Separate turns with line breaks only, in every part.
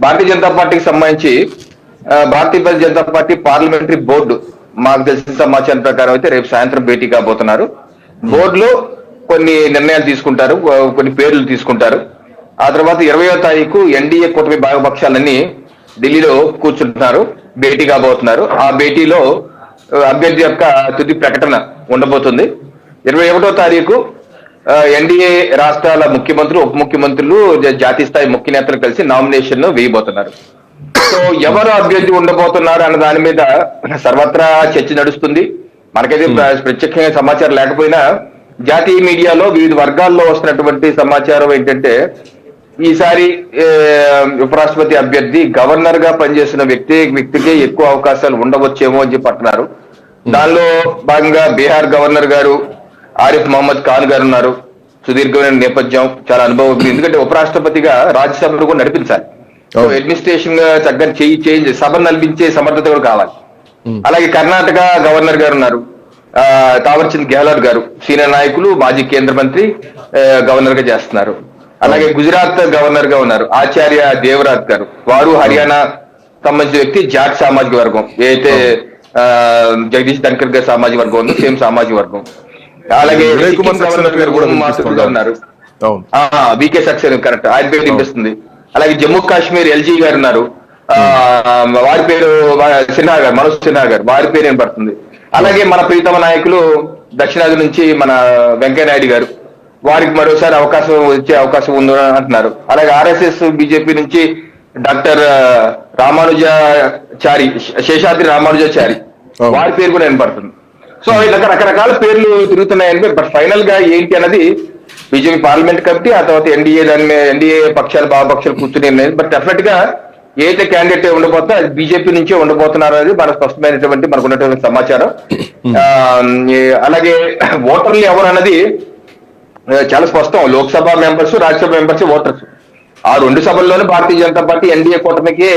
భారతీయ జనతా పార్టీకి సంబంధించి ఆ, Bharatiya Janata party parliamentary board మాకు తెలిసిన సమాచారం ప్రకారం అయితే రేపు సాయంత్రం భేటీ కాబోతున్నారు. బోర్డులో కొన్ని నిర్ణయాలు తీసుకుంటారు కొన్ని పేర్లు తీసుకుంటారు. ఆ తర్వాత ఇరవయో తారీఖు ఎన్డీఏ కూటమి భాగపక్షాలన్నీ ఢిల్లీలో కూర్చుంటున్నారు భేటీ కాబోతున్నారు. ఆ భేటీలో అభ్యర్థి యొక్క తుది ప్రకటన ఉండబోతుంది. ఇరవై ఒకటో తారీఖు ఎన్డీఏ రాష్ట్రాల ముఖ్యమంత్రులు ఉప ముఖ్యమంత్రులు జాతీయ స్థాయి ముఖ్య నేతలు కలిసి నామినేషన్ వేయబోతున్నారు. సో ఎవరు అభ్యర్థి ఉండబోతున్నారు అన్న దాని మీద సర్వత్రా చర్చ నడుస్తుంది. మనకైతే ప్ర- ప్రత్యక్షంగా సమాచారం లేకపోయినా జాతీయ మీడియాలో వివిధ వర్గాల్లో వస్తున్నటువంటి సమాచారం ఏంటంటే ఈసారి ఉపరాష్ట్రపతి అభ్యర్థి గవర్నర్గా పనిచేసిన వ్యక్తి వ్యక్తికే ఎక్కువ అవకాశాలు ఉండవచ్చేమో అని చెప్పి అంటున్నారు. దానిలో భాగంగా బీహార్ గవర్నర్ గారు ఆరిఫ్ మహమ్మద్ ఖాన్ గారు ఉన్నారు సుదీర్ఘమైన నేపథ్యం చాలా అనుభవం ఉంది. ఎందుకంటే ఉపరాష్ట్రపతిగా రాజ్యసభను కూడా నడిపించాలి. అడ్మినిస్ట్రేషన్గా చక్కగా చేయి చేంజ్ సభను నడిపించే సమర్థత కూడా కావాలి. అలాగే కర్ణాటక గవర్నర్ గారు ఉన్నారు. తావర్చంద్ గెహ్లోట్ గారు సీనియర్ నాయకులు మాజీ కేంద్ర మంత్రి గవర్నర్గా చేస్తున్నారు. అలాగే గుజరాత్ గవర్నర్గా ఉన్నారు ఆచార్య దేవరాజ్ గారు. వారు హర్యానా సంబంధించిన వ్యక్తి జాట్ సామాజిక వర్గం. ఏదైతే ఆ, జగదీష్ ధన్కర్ గారి సామాజిక వర్గం ఉందో సేమ్ సామాజిక వర్గం. అలాగే
వినయ్ కుమార్ సక్సేనా కూడా
ఉన్నారు. VK Saxena correct. ఆయన పేరు వినిపిస్తుంది. అలాగే జమ్మూ కాశ్మీర్ ఎల్జీ గారు ఉన్నారు. ఆ, వారి పేరు సిన్హా గారు మనోజ్ సిన్హా గారు వారి పేరు ఏం పడుతుంది అలాగే మన ప్రీతమ నాయకులు దక్షిణాది నుంచి మన వెంకయ్య నాయుడు గారు. వారికి మరోసారి అవకాశం వచ్చే అవకాశం ఉంది అంటున్నారు. అలాగే ఆర్ఎస్ఎస్ బీజేపీ నుంచి డాక్టర్ రామానుజాచారి శేషాద్రి రామానుజాచారి. వారి పేరు కూడా వినపడుతుంది. సో ఇలా రకరకాల పేర్లు తిరుగుతున్నాయని బట్ ఫైనల్గా ఏంటి అన్నది బీజేపీ పార్లమెంట్ కమిటీ ఆ తర్వాత ఎన్డీఏ దాని మీద ఎన్డీఏ పక్షాలు భావపక్షాలు కూర్చుని బట్ డెఫినెట్గా ఏదైతే క్యాండిడేట్ ఉండబోతా అది బీజేపీ నుంచే ఉండబోతున్నారు అనేది మన స్పష్టమైనటువంటి మనకు ఉన్నటువంటి సమాచారం ఈ- అలాగే ఓటర్లు ఎవరు అన్నది చాలా స్పష్టం. Lok Sabha members Rajya Sabha members voters ఆ రెండు సభల్లోనే భారతీయ జనతా పార్టీ ఎన్డీఏ కూటమికి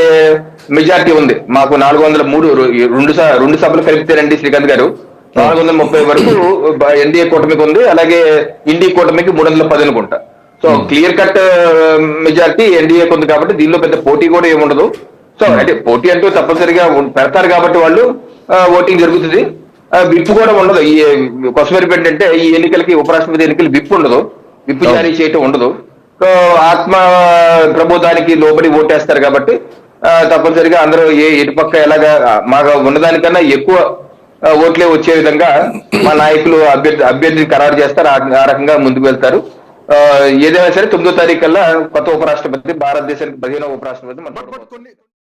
మెజారిటీ ఉంది. మాకు నాలుగు వందల మూడు రెండు రెండు సభలు కలిపితేనండి శ్రీకాంత్ గారు. నాలుగు వందల ముప్పై వరకు ఎన్డీఏ కూటమికి ఉంది అలాగే ఇండి కూటమికి మూడు వందల పది అనుకుంటా. సో క్లియర్ కట్ మెజారిటీ ఎన్డీఏకి ఉంది కాబట్టి దీనిలో పెద్ద పోటీ కూడా ఏముండదు. సో అంటే పోటీ అంటూ తప్పనిసరిగా పెడతారు కాబట్టి వాళ్ళు ఓటింగ్ జరుగుతుంది. విప్ కూడా ఉండదు. ఈ కొసమెరుపు ఏంటంటే ఈ ఎన్నికలకి ఉపరాష్ట్రపతి ఎన్నికలు విప్ ఉండదు. విప్ జారీ చేయటం ఉండదు. సో ఆత్మ ప్రబోధానికి లోబడి ఓటేస్తారు కాబట్టి తప్పనిసరిగా అందరూ ఏ ఎటుపక్క ఎలాగా మాకు ఉన్నదానికన్నా ఎక్కువ ఓట్లే వచ్చే విధంగా మా నాయకులు అభ్యర్థి అభ్యర్థిని ఖరారు చేస్తారు. ఆ- రకంగా ముందుకు వెళ్తారు. ఆ, ఏదైనా సరే తొమ్మిదో తారీఖు కల్లా కొత్త ఉపరాష్ట్రపతి భారతదేశానికి పదిహేనవ ఉపరాష్ట్రపతి